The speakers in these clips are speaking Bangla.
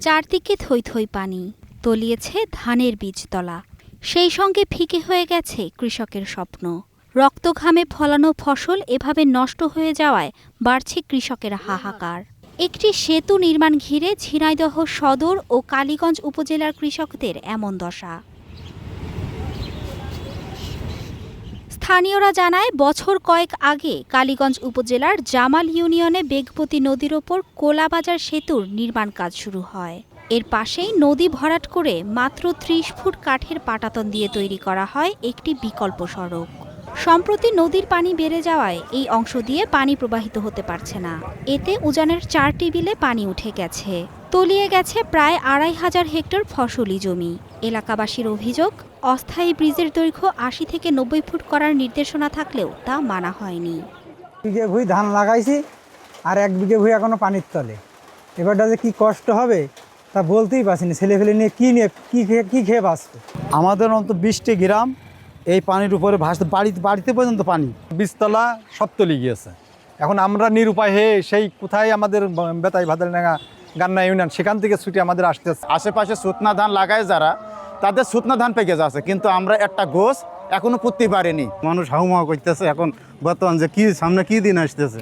চারদিকে থই থই পানি তলিয়েছে ধানের বীজতলা। সেই সঙ্গে ফিকে হয়ে গেছে কৃষকের স্বপ্ন। রক্তঘামে ফলানো ফসল এভাবে নষ্ট হয়ে যাওয়ায় বাড়ছে কৃষকের হাহাকার। একটি সেতু নির্মাণ ঘিরে ঝিনাইদহ সদর ও কালীগঞ্জ উপজেলার কৃষকদের এমন দশা। স্থানীয়রা জানায়, বছর কয়েক আগে কালীগঞ্জ উপজেলার জামাল ইউনিয়নে বেগপতি নদীর ওপর কোলাবাজার সেতুর নির্মাণ কাজ শুরু হয়। এর পাশেই নদী ভরাট করে মাত্র ত্রিশ ফুট কাঠের পাটাতন দিয়ে তৈরি করা হয় একটি বিকল্প সড়ক। সম্প্রতি নদীর পানি বেড়ে যাওয়ায় এই অংশ দিয়ে পানি প্রবাহিত হতে পারছে না। এতে উজানের চারটি বিলে পানি উঠে গেছে। তলিয়ে গেছে প্রায় আড়াই হাজার হেক্টর ফসলি জমি। এলাকাবাসীর অভিযোগ অস্থায়ী ব্রিজের দৈর্ঘ্য আশি থেকে নব্বই ফুট করার নির্দেশনা থাকলেও তা মানা হয়নি। বিঘে ভুঁই ধান লাগাইছি আর এক বিঘে ভুঁই এখনও পানির তলে। এবারটা যে কী কষ্ট হবে তা বলতেই পারছি না। ছেলে ফেলে নিয়ে কী নিয়ে কী খেয়ে কী খেয়ে বাঁচবে? আমাদের অন্তত বিশটি গ্রাম এই পানির উপরে ভাসতে বাড়িতে বাড়িতে পর্যন্ত পানি। বীজতলা সব তলি গিয়েছে। এখন আমরা নিরুপায় হয়ে সেই কোথায় আমাদের বেতাই ভাদালডাঙ্গা গান্না ইউনিয়ন সেখান থেকে ছুটে আমাদের আসতে আশেপাশে সুতনা ধান লাগায় যারা তাদের সুতনা ধান পেকে যাচ্ছে কিন্তু আমরা একটা গোস এখনও পুঁততে পারিনি। মানুষ হাউমাউ করতেছে এখন বর্তমান যে কি সামনে কি দিন আসতেছে?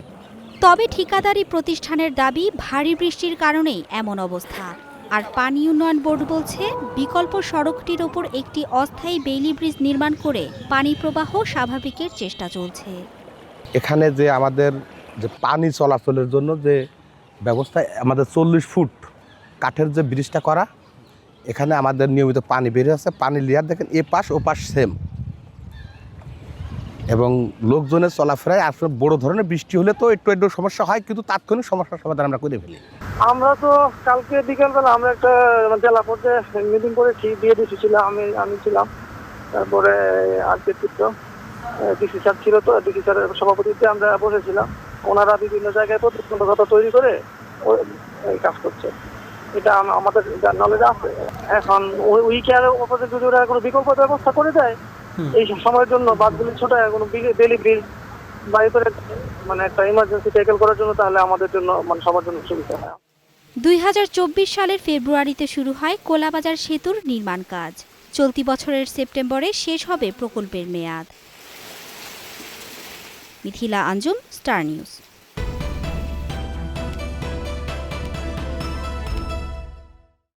তবে ঠিকাদারি প্রতিষ্ঠানের দাবি ভারী বৃষ্টির কারণেই এমন অবস্থা। আর পানি উন্নয়ন বোর্ড বলছে বিকল্প সড়কটির ওপর একটি অস্থায়ী বেইলি ব্রিজ নির্মাণ করে পানি প্রবাহ স্বাভাবিকের চেষ্টা চলছে। এখানে যে আমাদের যে পানি চলাচলের জন্য যে ব্যবস্থা আমাদের চল্লিশ ফুট কাঠের যে ব্রিজটা করা এখানে আমাদের নিয়মিত পানি বেরিয়ে আছে পানি লেয়ার দেখেন, এ পাশ, ও পাশ সেম এবং লোকজনের চলাফেরায় আসলে বড় ধরনের বৃষ্টি হলে তো একটু একটু সমস্যা হয়, কিন্তু তাৎক্ষণিক সমস্যার সমাধান আমরা করে ফেলি। আমরা তো কালকে বিকালবেলা আমরা একটা জেলা পর্যায়ে মিটিং করেছি দিয়ে ডিসি ছিলাম আমি আমি ছিলাম। তারপরে আজকে চিত্র ডিসি স্যার ছিল তো ডিসি স্যারের সভাপতিত্বে আমরা বসেছিলাম। ওনারা বিভিন্ন জায়গায় প্রতিবন্ধকতা তৈরি করে কাজ করছে। এটা আমাদের নলেজ আছে। এখন উইকের উপরে যদি ওরা কোনো বিকল্প ব্যবস্থা করে দেয় এই সময়ের জন্য বাসগুলি ছোট কোনো ডেলি বাড়ি করে মানে একটা ইমার্জেন্সি ট্যাকেল করার জন্য তাহলে আমাদের জন্য মানে সবার জন্য সুবিধা হয়। দুই হাজার চব্বিশ সালের ফেব্রুয়ারিতে শুরু হয় কোলাবাজার সেতুর নির্মাণ কাজ। চলতি বছরের সেপ্টেম্বরে শেষ হবে প্রকল্পের মেয়াদ। Mithila Anjum Star News.